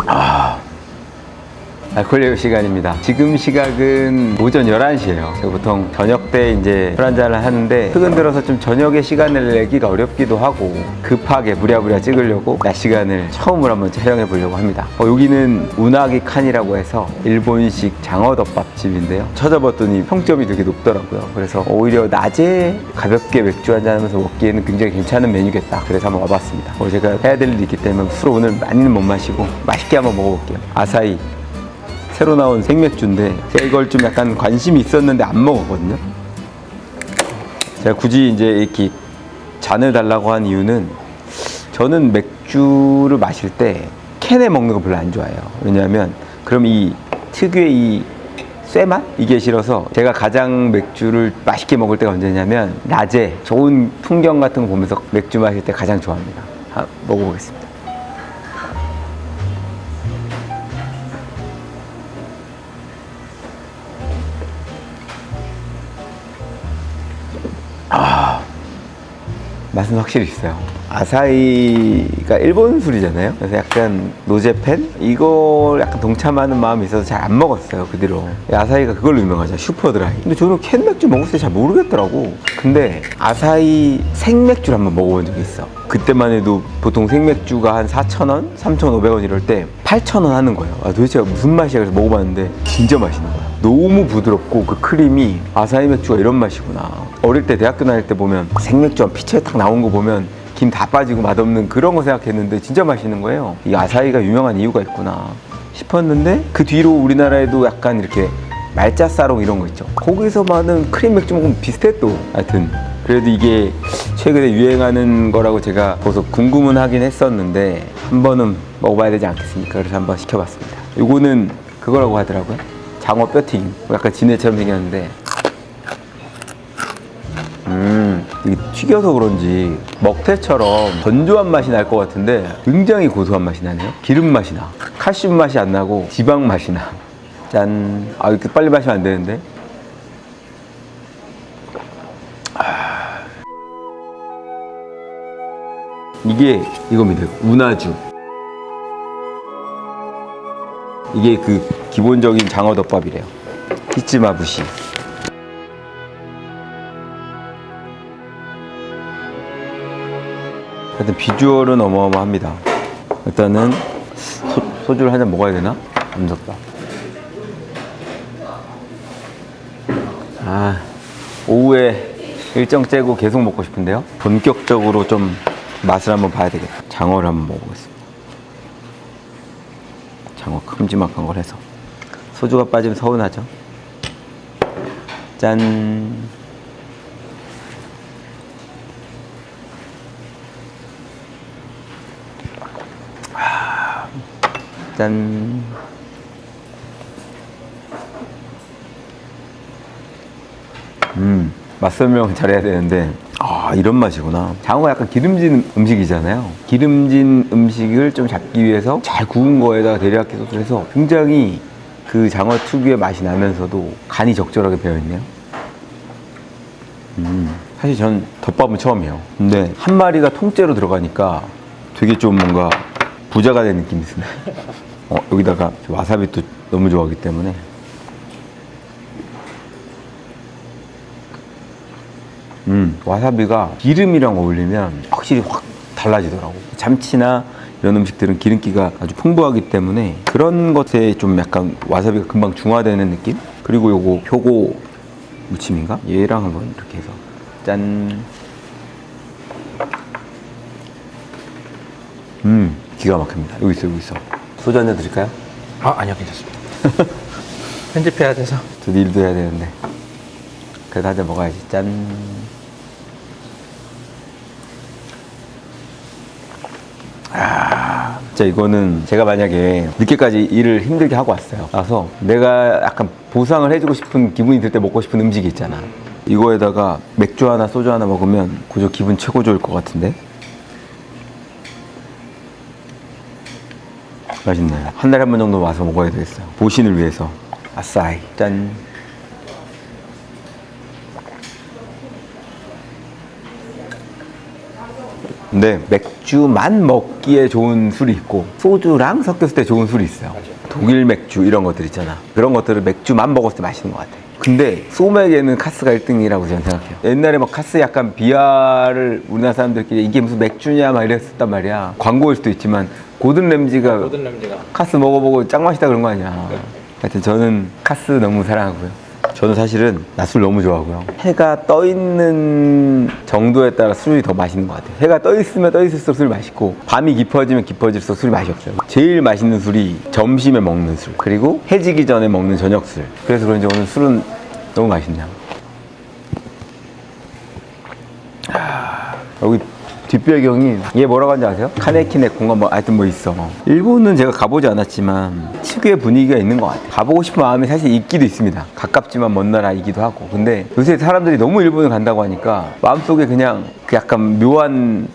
Ah. 알콜레오 시간입니다. 지금 시각은 오전 11시예요. 제가 보통 저녁 때 이제 술 한잔을 하는데 최근 들어서 좀 저녁에 시간을 내기가 어렵기도 하고 급하게 부랴부랴 찍으려고 낮 시간을 처음으로 한번 촬영해 보려고 합니다. 어, 여기는 우나기 칸이라고 해서 일본식 장어덮밥집인데요. 찾아봤더니 평점이 되게 높더라고요. 그래서 오히려 낮에 가볍게 맥주 한잔 하면서 먹기에는 굉장히 괜찮은 메뉴겠다. 그래서 한번 와봤습니다. 어, 제가 해야 될 일이 있기 때문에 술 오늘 많이는 못 마시고 맛있게 한번 먹어볼게요. 아사히 새로 나온 생맥주인데 제가 이걸 좀 약간 관심이 있었는데 안 먹었거든요. 제가 굳이 이제 이렇게 잔을 달라고 한 이유는 저는 맥주를 마실 때 캔에 먹는 거 별로 안 좋아해요. 왜냐하면 그럼 이 특유의 이 쇠맛 이게 싫어서 제가 가장 맥주를 맛있게 먹을 때가 언제냐면 낮에 좋은 풍경 같은 거 보면서 맥주 마실 때 가장 좋아합니다. 한 먹어보겠습니다. 맛은 확실히 있어요. 아사히가 일본 술이잖아요. 그래서 약간 노제팬? 이걸 약간 동참하는 마음이 있어서 잘 안 먹었어요, 그 뒤로. 아사히가 그걸로 유명하죠. 슈퍼드라이. 근데 저는 캔 맥주 먹을 때 잘 모르겠더라고. 근데 아사히 생맥주를 한번 먹어본 적이 있어. 그때만 해도 보통 생맥주가 한 4,000원? 3,500원 이럴 때 8,000원 하는 거예요. 아, 도대체 무슨 맛이야? 그래서 먹어봤는데 진짜 맛있는 거야. 너무 부드럽고 그 크림이 아사히 맥주가 이런 맛이구나. 어릴 때 대학교 다닐 때 보면 생맥주 한 피처에 딱 나온 거 보면 김 다 빠지고 맛없는 그런 거 생각했는데 진짜 맛있는 거예요. 이 아사히가 유명한 이유가 있구나 싶었는데 그 뒤로 우리나라에도 약간 이렇게 말자 사롱 이런 거 있죠. 거기서 많은 크림 맥주 먹으면 비슷해 또. 하여튼 그래도 이게 최근에 유행하는 거라고 제가 벌써 궁금은 하긴 했었는데 한 번은 먹어봐야 되지 않겠습니까? 그래서 한번 시켜봤습니다. 요거는 그거라고 하더라고요. 장어 뼈튀김. 약간 진해처럼 생겼는데 튀겨서 그런지 먹태처럼 건조한 맛이 날 것 같은데 굉장히 고소한 맛이 나네요. 기름 맛이 나. 칼슘 맛이 안 나고 지방 맛이 나. 짠. 아, 이렇게 빨리 마시면 안 되는데. 아. 이게 이겁니다. 우나주. 이게 그 기본적인 장어덮밥이래요. 히치마부시. 하여튼 비주얼은 어마어마합니다. 일단은 소, 주를 한 잔 먹어야 되나? 무섭다. 아, 오후에 일정 째고 계속 먹고 싶은데요. 본격적으로 좀 맛을 한번 봐야 되겠다. 장어를 한번 먹어보겠습니다. 장어 큼지막한 걸 해서. 소주가 빠지면 서운하죠. 짠. 짠. 음, 맛 설명 잘해야 되는데, 아, 이런 맛이구나. 장어가 약간 기름진 음식이잖아요. 기름진 음식을 좀 잡기 위해서 잘 구운 거에다가 데리야끼 소스를 해서 굉장히 그 장어 특유의 맛이 나면서도 간이 적절하게 배어있네요. 음, 사실 전 덮밥은 처음이에요. 근데 한 마리가 통째로 들어가니까 되게 좀 뭔가 부자가 된 느낌이 드네. 어, 여기다가 와사비 또 너무 좋아하기 때문에. 음, 와사비가 기름이랑 어울리면 확실히 확 달라지더라고. 참치나 이런 음식들은 기름기가 아주 풍부하기 때문에 그런 것에 좀 약간 와사비가 금방 중화되는 느낌? 그리고 요거 표고 무침인가? 얘랑 한번 이렇게 해서 짠. 음, 기가 막힙니다. 여기 있어, 여기 있어. 소주 한 잔 드릴까요? 아 아니요 괜찮습니다. 편집해야 돼서. 저도 일도 해야 되는데. 그래도 한 잔 먹어야지. 짠. 아, 진짜 이거는 제가 만약에 늦게까지 일을 힘들게 하고 왔어요. 와서 내가 약간 보상을 해주고 싶은 기분이 들 때 먹고 싶은 음식이 있잖아. 이거에다가 맥주 하나, 소주 하나 먹으면 그저 기분 최고 좋을 것 같은데. 맛있네. 한 달에 한 번 정도 와서 먹어야 되겠어요. 보신을 위해서. 아싸이. 짠. 근데 맥주만 먹기에 좋은 술이 있고 소주랑 섞였을 때 좋은 술이 있어요. 독일 맥주 이런 것들 있잖아. 그런 것들을 맥주만 먹었을 때 맛있는 것 같아. 근데 소맥에는 카스가 1등이라고 저는 생각해요. 옛날에 막 카스 약간 비하를 우리나라 사람들끼리 이게 무슨 맥주냐 막 이랬었단 말이야. 광고일 수도 있지만 고든 램지가 모든 냄새가. 카스 먹어보고 짱 맛있다 그런 거 아니야. 하여튼 저는 카스 너무 사랑하고요. 저는 사실은 낮술 너무 좋아하고요. 해가 떠 있는 정도에 따라 술이 더 맛있는 것 같아요. 해가 떠 있으면 떠 있을수록 술이 맛있고 밤이 깊어지면 깊어질수록 술이 맛이 없어요. 제일 맛있는 술이 점심에 먹는 술 그리고 해지기 전에 먹는 저녁 술. 그래서 그런지 오늘 술은 너무 맛있네요. 아, 여기 뒷배경이 얘 뭐라고 하는지 아세요? 카네키네콘가 뭐 하여튼 뭐 있어. 일본은 제가 가보지 않았지만 특유의 분위기가 있는 것 같아요. 가보고 싶은 마음이 사실 있기도 있습니다. 가깝지만 먼 나라이기도 하고. 근데 요새 사람들이 너무 일본을 간다고 하니까 마음속에 그냥 그 약간 묘한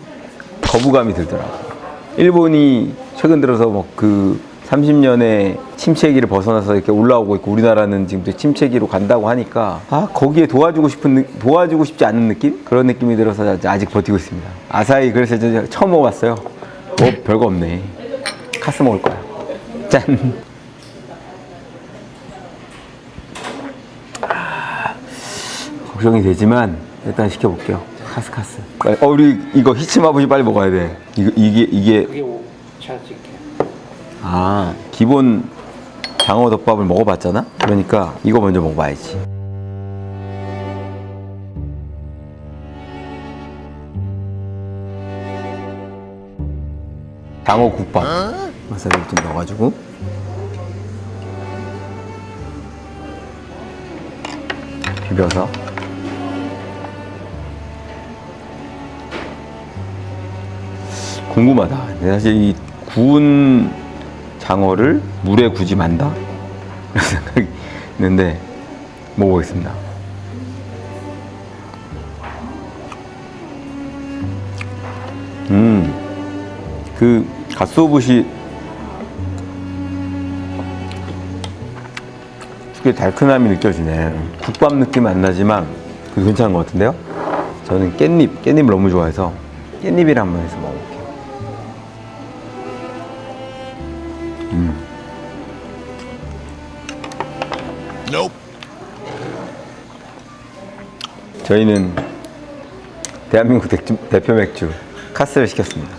거부감이 들더라고요. 일본이 최근 들어서 뭐그 30년의 침체기를 벗어나서 이렇게 올라오고 있고 우리나라는 지금 또 침체기로 간다고 하니까 아 거기에 도와주고 싶은 느- 도와주고 싶지 않은 느낌 그런 느낌이 들어서 아직 버티고 있습니다. 아사히 그래서 저 처음 먹어봤어요. 어 별거 없네. 카스 먹을 거야. 짠. 아, 걱정이 되지만 일단 시켜볼게요. 카스 카스. 어 우리 이거 히치마부시 빨리 먹어야 돼. 이거 이게 이게 그게 오. 아 기본 장어덮밥을 먹어봤잖아? 그러니까 이거 먼저 먹어봐야지. 장어국밥. 와사비를 좀 넣어가지고. 비벼서. 궁금하다. 사실 이 구운 장어를 물에 굳이 만다? 이런 생각이 있는데 먹어보겠습니다. 음, 그 갓소부시 특유의 달큰함이 느껴지네. 국밥 느낌 안 나지만 그 괜찮은 것 같은데요? 저는 깻잎, 깻잎을 너무 좋아해서 깻잎이랑 한번 해서 먹어 저희는 대한민국 대주- 대표 맥주 카스를 시켰습니다.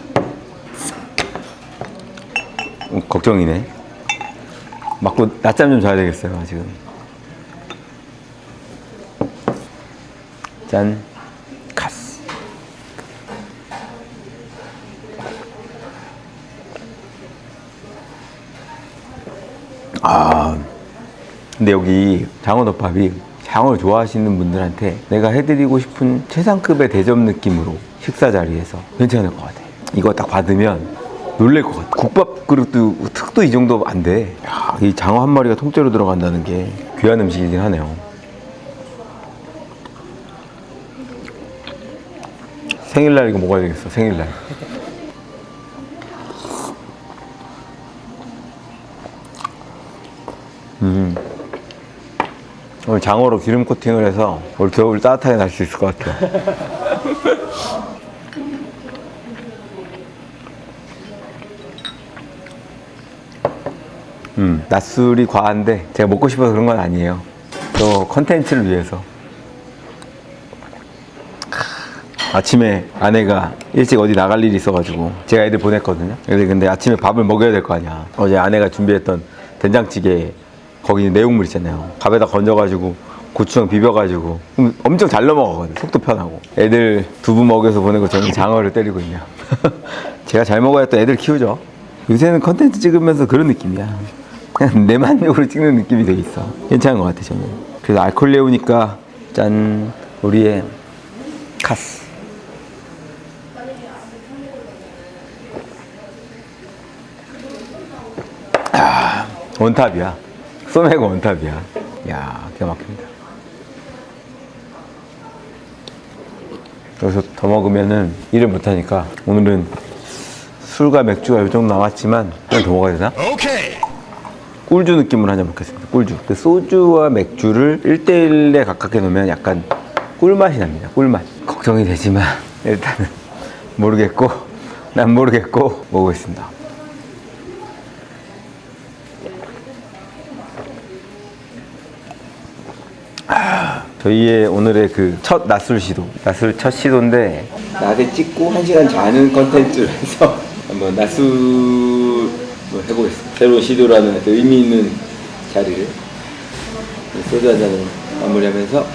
음, 걱정이네. 맞고 낮잠 좀 자야 되겠어요 지금. 짠 근데 여기 장어덮밥이 장어를 좋아하시는 분들한테 내가 해드리고 싶은 최상급의 대접 느낌으로 식사 자리에서 괜찮을 것 같아. 이거 딱 받으면 놀랄 것 같아. 국밥 그릇도 특도 이 정도 안 돼. 야, 이 장어 한 마리가 통째로 들어간다는 게 귀한 음식이긴 하네요. 생일날 이거 먹어야 되겠어. 생일날. 오늘 장어로 기름 코팅을 해서 올 겨울 따뜻하게 날 수 있을 것 같아요. 음, 낮술이 과한데 제가 먹고 싶어서 그런 건 아니에요. 또 컨텐츠를 위해서. 아침에 아내가 일찍 어디 나갈 일이 있어가지고 제가 애들 보냈거든요. 애들 근데 아침에 밥을 먹여야 될 거 아니야. 어제 아내가 준비했던 된장찌개 거기 내용물 있잖아요. 밥에다 건져가지고 고추장 비벼가지고 그럼 엄청 잘 넘어가거든. 속도 편하고. 애들 두부 먹여서 보내고 저는 장어를 때리고 있냐. 제가 잘 먹어야 또 애들 키우죠. 요새는 컨텐츠 찍으면서 그런 느낌이야. 그냥 내 만족으로 찍는 느낌이 되게 있어. 괜찮은 것 같아 저는. 그래서 알콜 레오니까 짠 우리의 카스. 아, 원탑이야. 소맥 원탑이야. 야, 기가 막힙니다. 여기서 더 먹으면은 일을 못하니까 오늘은 술과 맥주가 이 정도 남았지만 그냥 더 먹어야 되나? 꿀주 느낌으로 한 잔 먹겠습니다. 꿀주. 그 소주와 맥주를 1대1에 가깝게 놓으면 약간 꿀맛이 납니다. 꿀맛. 걱정이 되지만 일단은 모르겠고 난 모르겠고 먹겠습니다. 저희의 오늘의 그 첫 낮술 시도 낮술 첫 시도인데 낮에 찍고 한 시간 자는 컨텐츠로 해서 한번 낮술 뭐 해보겠습니다. 새로운 시도라는 아주 의미 있는 자리를 소주 한 잔을 마무리하면서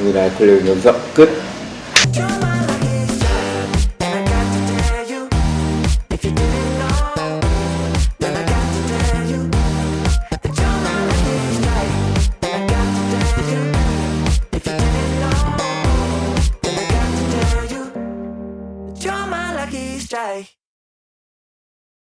오늘 알콜 여기서 끝.